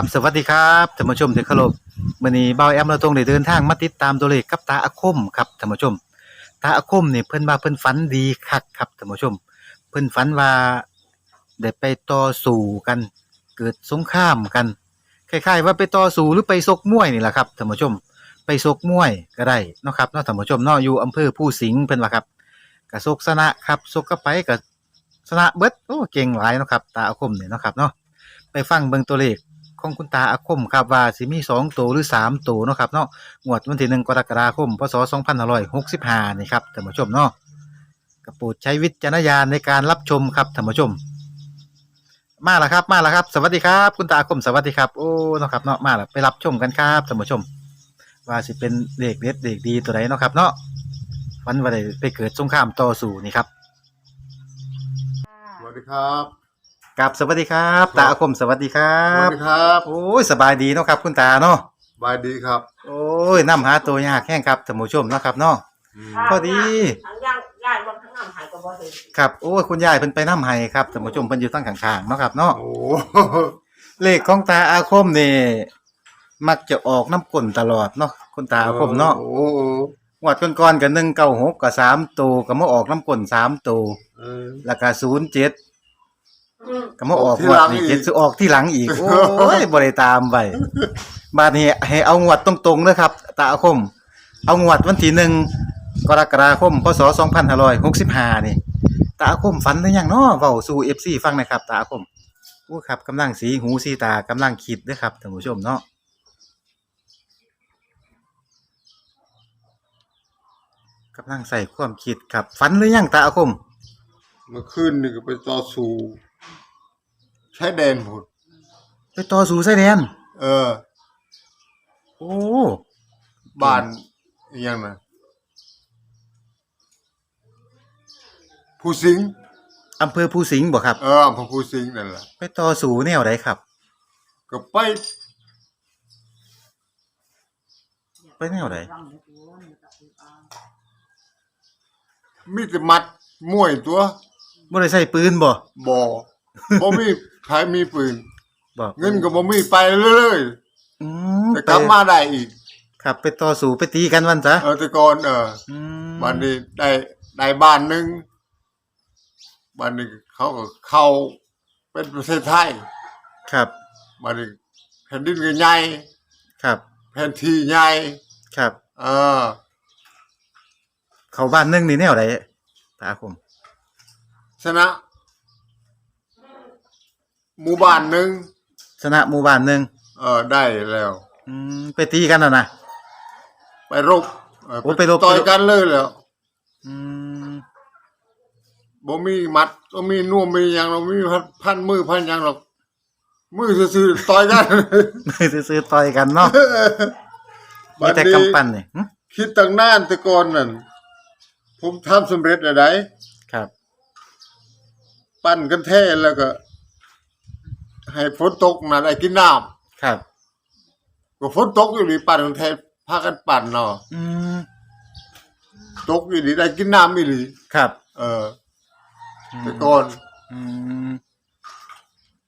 กับสวัสดีครับท่านผู้ชมที่เคารพมื้อนี้เบาแอมเราตรงได้เดินทางมาติดตามตัวเลขกับตาอาคมครับท่านผู้ชม ตาอาคมนี่เพิ่นว่าเพิ่นฝันดีคักครับท่านผู้ชม เพิ่นฝันว่าได้ไปต่อสู้กัน เกิดสงครามกันคล้ายๆว่าไปต่อสู้หรือไปซกมวยนี่แหละครับท่านผู้ชม ไปซกมวยก็ได้เนาะครับเนาะท่านผู้ชมเนาะอยู่อำเภอผู้สิงห์เพิ่นว่าครับก็ซกชนะครับซกก็ไปก็ชนะเบิดโอ้เก่งหลายเนาะครับตาอาคมนี่เนาะครับเนาะไปฟังเบิ่งตัวเลข ของคุณตาอาคมครับว่าสิมี2ตัวหรือ3ตัวเนาะครับเนาะงวดวันที่1กรกฎาคมพศ2565นี่ครับท่านผู้ชมเนาะก็โปรดใช้วิจารณญาณในการรับชมครับท่านผู้ชม มาแล้วครับมาแล้วครับ สวัสดีครับ คุณตาอาคมสวัสดีครับโอ้เนาะครับเนาะมาแล้วไปรับชมกันครับท่านผู้ชม ว่าสิเป็นเลขเด็ดเลขดีตัวใดเนาะครับเนาะวันว่าได้ไปเกิดสงครามต่อสู้นี่ครับ สวัสดีครับ กับสวัสดีครับตาอาคมสวัสดีครัสวับ สดีครับโอ้ยสบายดีเนาะครับ คุณตาเนาะบายดีครับโอ้ยน้ำหาตัวยากแห้งครับท่านผู้ชมเนาะครับเนาะ อืมพอดี ทั้งย่างย่างรวมทั้งน้ำหายก็บ่เห็นครับโอ้ยคุณยายเพิ่นไปน้ำไห้ครับท่านผู้ชมเพิ่นอยู่ตั้งข้างๆเนาะครับเนาะโอ้ เลขของตาอาคมนี่มักจะออกน้ำกลนตลอดเนาะคุณตาอาคมเนาะโอ้โหงวดก่อนๆกัน196กับ3ตัวก็มาออกน้ำกลน3ตัว เออแล้วก็07อืม ก็มาออกออกที่งวดหลังนี้อีกเจ็ดสิออกที่หลังอีก โอ้ยบ่ได้ตามไปบาดนี้ให้เอางวดตรงๆเด้อครับ ตาอาคม เอางวดวันที่หนึ่งกรกฎาคมพศ2565นี่ ตาอาคมฝันหรือยังเนาะเว้าสู่ FC ฟังหนะครับ ตาอาคมโอ้ครับกำลังสีหูสีตากำลังคิดเด้อครับท่านผู้ชมเนาะกำลังใส่ความคิดครับฝันหรือยังตาอาคมเมื่อคืนนี่ก็ไปต่อสู้ ใช้แดนผดไปต่อสู่ชายแดน เออ โอ้บ้านอหย่างน่ะผู้สิงห์อำเภอภูสิงห์บ่ครับ เอออำเภอผู้สิงห์นั่นแหละไปต่อสู่แนวใดครับ ก็ไปไปแนวใดมีแต่มัดมวยตัวบ่ได้ใช้ปืนบ่บ่ บ่มีใครมีปืนบ่เงินก็บ่มีไปเลยอืมๆแต่กลับมาได้อีก ครับไปต่อสู่ไปตีกันวันซะเออแต่ก่อนเอออืมบ้านนี้ได้ได้บ้านหนึ่งบ้านนี้เขาก็เข้าเป็นประเทศไทยครับบ้านนี้แผ่นดินก็ใหญ่ครับ แผ่นที่ใหญ่ครับ เออ เข้าบ้านหนึงนี่แนวใดตาคมชนะ หมู่บ้านหนึ่งชนะหมู่บ้านหนึงเออได้แล้ว อืมไปตีกันน่ะนะ ไปรบเออโอ้ไปรบ ต่อยกันเลยแล้วอืมบ่มีมัดบ่มีน่วมมีหยังเรามีพันพันมือพันหยังหรอกมือซื่อๆต่อยกันมือซื้อๆต่อยกันเนาะมีแต่กำปั้นนี่หึคิดตั้งนานแต่ก่อนนั่นผมทำสำเร็จอะไรครับ ปั้นกันแท้แล้วก็ ให้ฝนตกมาได้กินน้ครับำก็ฝนตกอยู่ดีปั้นกันแท้พากันปั่นเนาะอืมตกอยู่ดีได้กินน้ำอีหลีครับเออแต่ก่อนอืม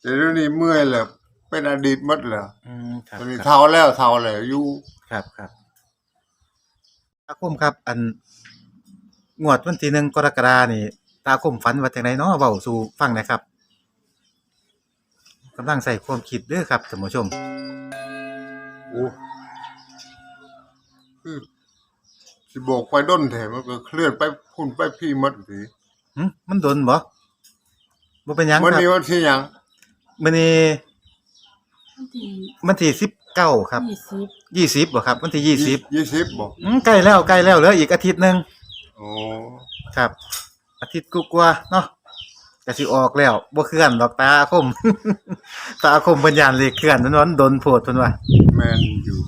แต่เดี๋ยวนี้เมื่อยแล้วเป็นอดีตหมดแล้วอืมครับตอนนี้ครับเท่าแล้วเท่าแล้วอยู่ครับครับตาคมครับ อันงวดวันที่หนึ่งกรกฎานี่ ตาคมฝันว่าจังไดเนาะเว้าสู่ฟังหนะครับ กำลังใส่ความคิดเด้อครับท่านผู้ชมโอ้คือสิบอกไปด้นแถมมันก็เคลื่อนไปพุ่นไปพี่หมดสิหึมันดนบ่บ่เป็นหยังวันครับนี้วันที่หยังมื้อนี้วันที่วันที่19ครับยี่สิบ20บ่ครับวันที่ยี่สิบยี่สิบบอกอืมใกล้แล้วใกล้แล้วเหลืออีกอาทิตย์หนึงโอ้ครับ อาทิตย์กว่าๆเนาะ ก็สิออกแล้วบ่เคลื่อนดอกตาคมตาคมเพิ่นย่านเลขเคลื่อนนั้นวันดนโพดเพิ่นว่าแมนอยู่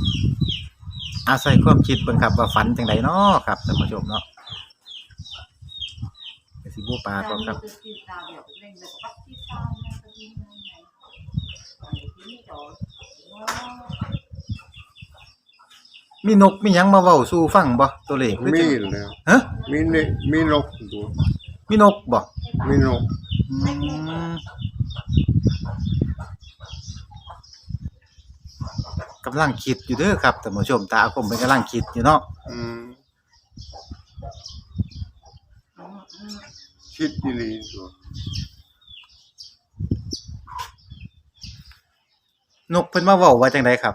อาศัยความคิดเบิ่งครับว่าฝันจังไดเนาะครับท่านผู้ชมเนาะก็สิบ่ปากหรอกครับ มีนกมีหยังมาเว้าสู่ฟังบ่ตัวเลขหรือมีจังแล้วฮะมีเนมีนกตัวมีนกบ่มีนกอืม กำลังคิดอยู่เด้อครับท่านผู้ชมตาอาคมเป็นกำลังคิดอยู่เนาะอืมคิดอีหลีตัวนกเพิ่นมาเว้าว่าจังไดครับ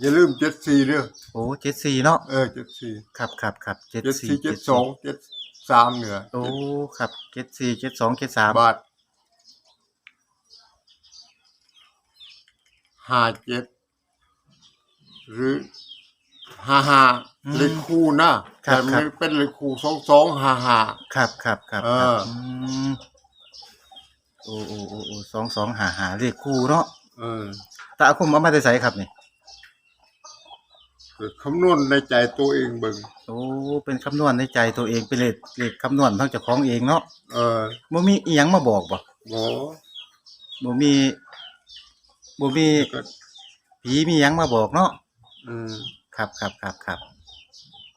อย่าลืมเจ็ดสี่เด้อโอ้74เนาะเออเจ็ดสี่ครับครับครับเจ็ดสี่74เจ็ดสองเจ็ดสามเหนือโอ้ครับ74 72 73บาทห้าเจ็ดหรือห้าห้าอืมเลขคู่นะครับแต่ครัมันบเป็นเลขคู่สองสองห้าห้า ครับครับครับเอครับอมโอ้โอ้โอ้โอ้สองสองหาหาเลขคู่เนาะเออ ตาอาคมเอามาได้ใส่ครับนี่เกิด คำนวณในใจตัวเองเบิ่งโอ้เป็นคำนวณในใจตัวเองเป็นเลขเลขคำนวณทั้งเจ้าของเองเนาะเออบ่มีอีหยังมาบอกบ่หมอบ่มีบ่มีก็ผีมีหยังมาบอกเนาะอืมครับครับครับครับ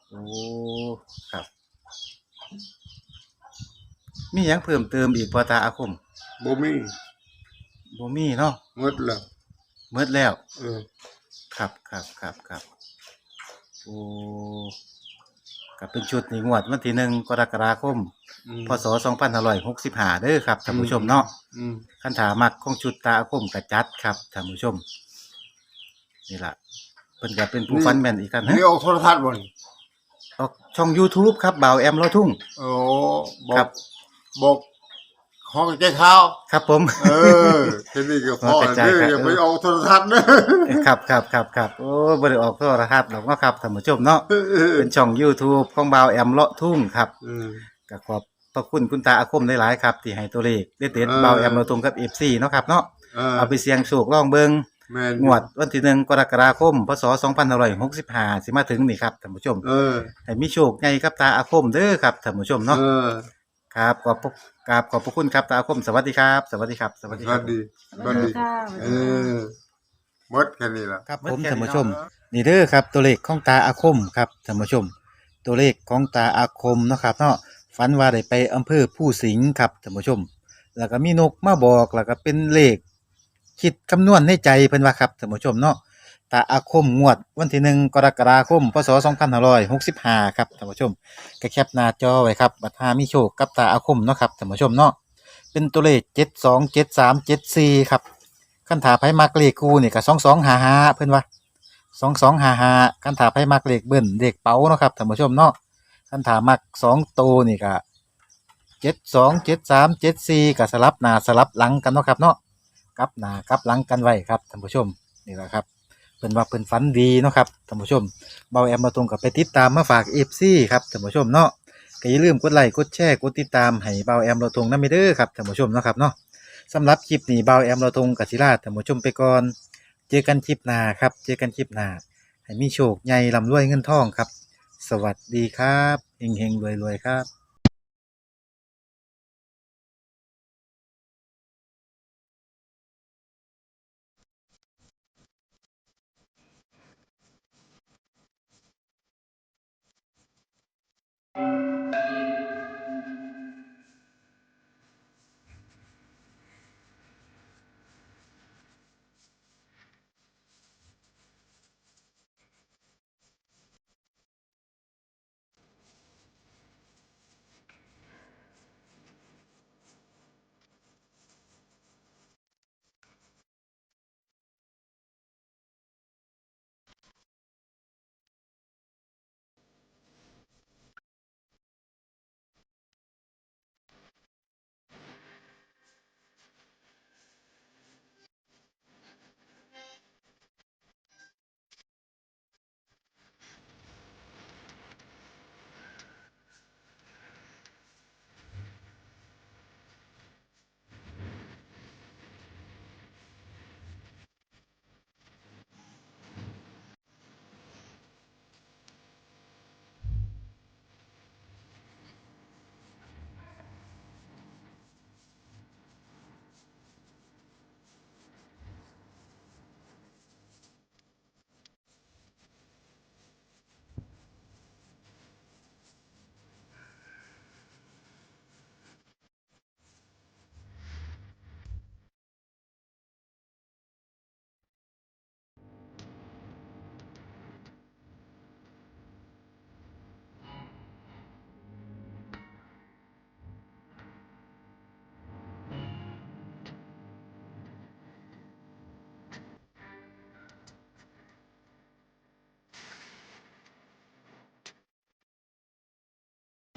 โอ้ครับ มีหยังเพิ่มเติมอีกบ่ตาอาคมบ่มีบ่มีเนาะหมดแล้วหมดแล้ว เออครับครับครับครับ โอ้ก็เป็นชุดนี้งวดวันที่หนึ่งกรกฎาคม อืม พศ2565เด้อครับท่านผู้ชมเนาะ อืม คันถามักของชุดตาอาคมกระจัดครับท่านผู้ชม นี่ล่ะเพิ่นก็เป็นผู้ฟันแม่นอีกท่านนะนี่ออกโทรทัศน์บ่นี่ออกช่อง YouTube ครับบ่าวแอมเราทุ่ง โอ้บอครักบ บอก ห้องใจข้าวครับผม เออแค่นี้ก็พอเอาใจเด้อครับอย่าไปออกโทรทัศน์เด้อครับครับครับครับโอ้บ่ได้ออกโทรทัศน์หรอกเนาะครับท่านผู้ชมเนาะเออเป็นช่อง YouTube ของบ่าวแอมเลาะทุ่งครับอืมก็ขอบพระคุณคุณตาอาคมได้หลายๆครับ ที่ให้ตัวเลขเด็ดเออๆเบาแอมเราตรงกับ FC เนาะครับเนาะเออเอาไปเสี่ยงโชคลองเบิงแม่นงวดวันที่หนึ่งกรกฎาคมพศ2565สิมาถึงนี่ครับท่านผู้ชมเออให้มีโชคใหญ่กับตาอาคมเด้อครับท่านผู้ชมเนาะเออ ครับขอบพระกราบขอบพระคุณครับตาอาคมสวัสดีครับ สวัสดีครับสสวัวัสสดีครับดีสวัสดีค่ะ เออหมดแค่นี้ล่ะครับผมท่านผู้ชมนี่เด้อครับตัวเลขของตาอาคมครับท่านผู้ชม ตัวเลขของตาอาคมเนาะครับเนาะฝันว่าได้ไปอำเภอผู้สิงห์ครับท่านผู้ชม แล้วก็มีนกมาบอกแล้วก็เป็นเลขคิดคำนวณในใจเพิ่นว่าครับท่านผู้ชมเนาะ ตาอาคมงวดวันที่หนึ่งกรกฎาคมพศ2565ครับท่านผู้ชมก็แคปหน้าจอไว้ครับบัดหามีโชคกับตาอาคมเนาะครับท่านผู้ชมเนาะเป็นตัวเลข727374ครับคันถาไผมักเลขคู่นี่ก็2255เพิ่อนว่าสองสองหาหาคันถาไพ่มักเลขเบิ้ลเลขเป๋าเนาะครับท่านผู้ชมเนาะคันถามักสองโตวนี่ก็เจ็ดสองเจ็ดสามเจ็ดสี่ก็สลับหน้าสลับหลังกันเนาะครับเนาะกับหน้ากับหลังกันไว้ครับท่านผู้ชมนี่แหละครับ เพิ่นว่าเพิ่นฝันดีเนาะครับท่านผู้ชมเบาแอมมาตรงกับไปติดตามมาฝากเอฟซีครับท่านผู้ชมเนาะก็อย่าลืมกดไลค์กดแชร์กดติดตามให้เบาแอมเราตรงนั่นไม่เด้อครับท่านผู้ชมเนาะครับเนาะสำหรับคลิปนี้เบาแอมเราตรงกับศิลาท่านผู้ชมไปก่อนเจอกันคลิปหน้าครับ เจอกันคลิปหน้าให้มีโชคใหญ่ลำรวยเงินทองครับ สวัสดีครับเฮงเฮงรวยรวยครับ